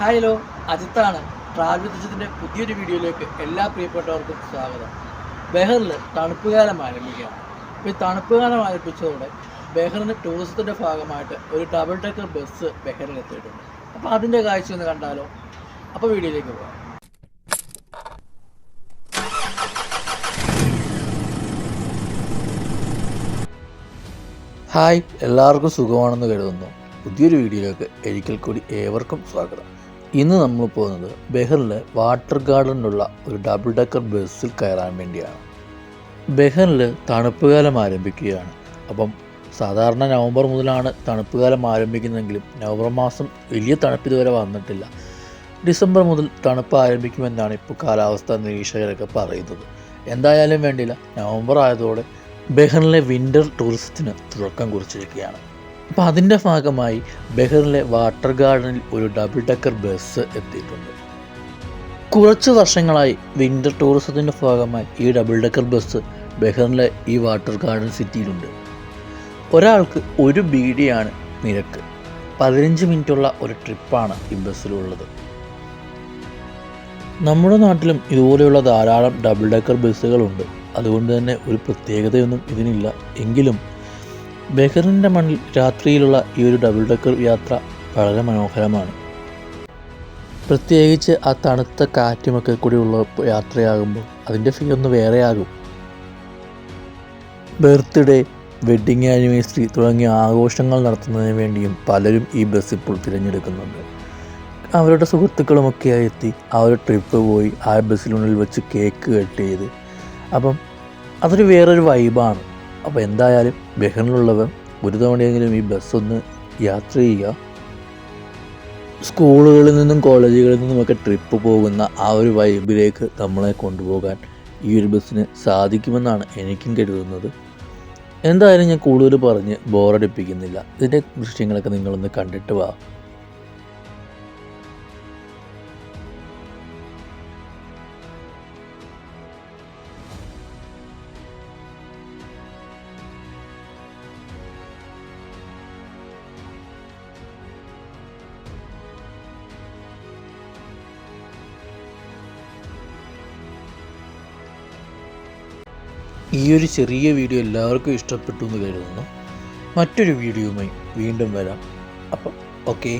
Hi hello അജിത്താണ്. Travel വിദ്യത്തിന്റെ പുതിയൊരു വീഡിയോയിലേക്ക് എല്ലാ പ്രിയപ്പെട്ടവർക്കും സ്വാഗതം. ബെഹറിൽ തണുപ്പ് കാലം ആരംഭിക്കുകയാണ് ഇപ്പോൾ ഈ തണുപ്പ് കാലം ആരംഭിച്ചതോടെ ബെഹറിന് ടൂറിസത്തിന്റെ ഭാഗമായിട്ട് ഒരു ഡബിൾ ഡെക്കർ ബസ് ബെഹറിൽ എത്തിയിട്ടുണ്ട്. അപ്പോൾ അതിന്റെ കാഴ്ച ഒന്ന് കണ്ടാലോ? അപ്പോൾ വീഡിയോയിലേക്ക് പോകാം. ഹായ് എല്ലാവർക്കും സുഖമാണെന്ന് കരുതുന്നു. പുതിയൊരു വീഡിയോയിലേക്ക് ഒരിക്കൽ കൂടി ഏവർക്കും സ്വാഗതം. ഇന്ന് നമ്മൾ പോകുന്നത് ബെഹറിലെ വാട്ടർ ഗാർഡനിലുള്ള ഒരു ഡബിൾ ഡെക്കർ ബസ്സിൽ കയറാൻ വേണ്ടിയാണ്. ബെഹറിൽ തണുപ്പ് കാലം ആരംഭിക്കുകയാണ്. അപ്പം സാധാരണ നവംബർ മുതലാണ് തണുപ്പ് കാലം ആരംഭിക്കുന്നതെങ്കിലും നവംബർ മാസം വലിയ തണുപ്പ് ഇതുവരെ വന്നിട്ടില്ല. ഡിസംബർ മുതൽ തണുപ്പ് ആരംഭിക്കുമെന്നാണ് ഇപ്പോൾ കാലാവസ്ഥാ നിരീക്ഷകരൊക്കെ പറയുന്നത്. എന്തായാലും വേണ്ടില്ല നവംബർ ആയതോടെ ബെഹറിലെ വിന്റർ ടൂറിസത്തിന് തുടക്കം കുറിച്ചിരിക്കുകയാണ്. അപ്പോൾ അതിന്റെ ഭാഗമായി ബഹ്റിലെ വാട്ടർ ഗാർഡനിൽ ഒരു ഡബിൾ ഡെക്കർ ബസ് എത്തിയിട്ടുണ്ട്. കുറച്ച് വർഷങ്ങളായി വിന്റർ ടൂറിസത്തിന്റെ ഭാഗമായി ഈ ഡബിൾ ഡെക്കർ ബസ് ബഹ്റിലെ ഈ വാട്ടർ ഗാർഡൻ സിറ്റിയിലുണ്ട്. ഒരാൾക്ക് ഒരു ബീഡിയാണ് നിരക്ക്. പതിനഞ്ച് മിനിറ്റുള്ള ഒരു ട്രിപ്പാണ് ഈ ബസ്സിലുള്ളത്. നമ്മുടെ നാട്ടിലും ഇതുപോലെയുള്ള ധാരാളം ഡബിൾ ഡെക്കർ ബസ്സുകളുണ്ട്. അതുകൊണ്ട് തന്നെ ഒരു പ്രത്യേകതയൊന്നും ഇതിനില്ല. എങ്കിലും ബെഹറിന്റെ മണ്ണിൽ രാത്രിയിലുള്ള ഈ ഒരു ഡബിൾ ഡെക്കർ യാത്ര വളരെ മനോഹരമാണ്. പ്രത്യേകിച്ച് ആ തണുത്ത കാറ്റുമൊക്കെ കൂടി ഉള്ള യാത്രയാകുമ്പോൾ അതിന്റെ ഫീ ഒന്ന് വേറെയാകും. ബർത്ത്ഡേ വെഡ്ഡിങ് ആനിവേഴ്സറി തുടങ്ങിയ ആഘോഷങ്ങൾ നടത്തുന്നതിന് വേണ്ടിയും പലരും ഈ ബസ് ഇപ്പോൾ തിരഞ്ഞെടുക്കുന്നുണ്ട്. അവരുടെ സുഹൃത്തുക്കളുമൊക്കെ എത്തി ആ ഒരു ട്രിപ്പ് പോയി ആ ബസ്സിനുള്ളിൽ വെച്ച് കേക്ക് കട്ട് ചെയ്ത്. അപ്പം അതൊരു വേറൊരു വൈബാണ് അപ്പോൾ എന്തായാലും ബഹറിലുള്ളവർ ഒരു തവണയെങ്കിലും ഈ ബസ്സൊന്ന് യാത്ര ചെയ്യുക. സ്കൂളുകളിൽ നിന്നും കോളേജുകളിൽ നിന്നുമൊക്കെ ട്രിപ്പ് പോകുന്ന ആ ഒരു വൈബിലേക്ക് നമ്മളെ കൊണ്ടുപോകാൻ ഈ ഒരു ബസ്സിന് സാധിക്കുമെന്നാണ് എനിക്കും കരുതുന്നത്. എന്തായാലും ഞാൻ കൂടുതൽ പറഞ്ഞ് ബോറടിപ്പിക്കുന്നില്ല ഇതിന്റെ ദൃശ്യങ്ങളൊക്കെ നിങ്ങളൊന്ന് കണ്ടിട്ട് വാ. ഈ ഒരു ചെറിയ വീഡിയോ എല്ലാവർക്കും ഇഷ്ടപ്പെട്ടു എന്ന് കരുതുന്നു. മറ്റൊരു വീഡിയോയുമായി വീണ്ടും വരാം. അപ്പം ഓക്കേ